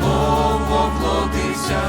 Бог воплотився,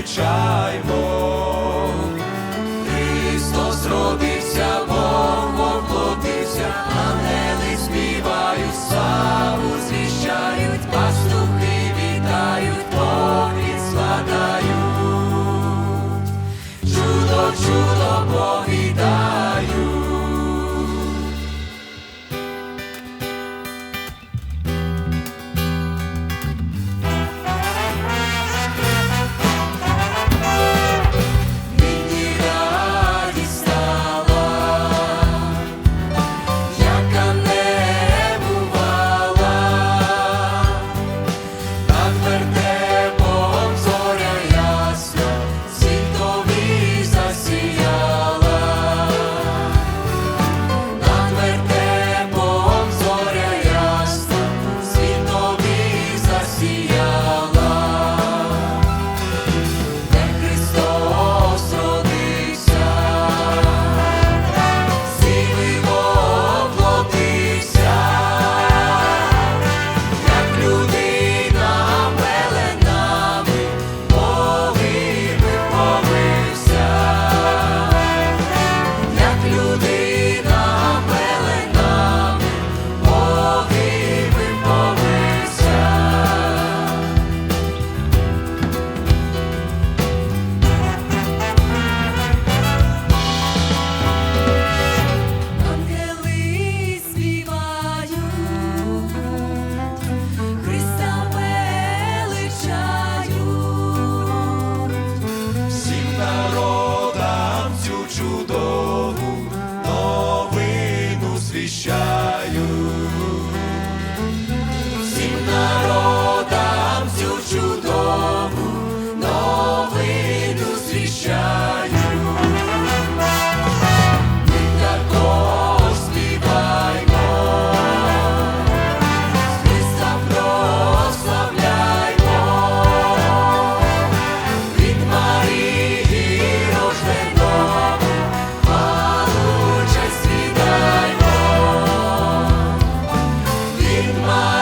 величаймо. Христос родився, suerte. fichar. my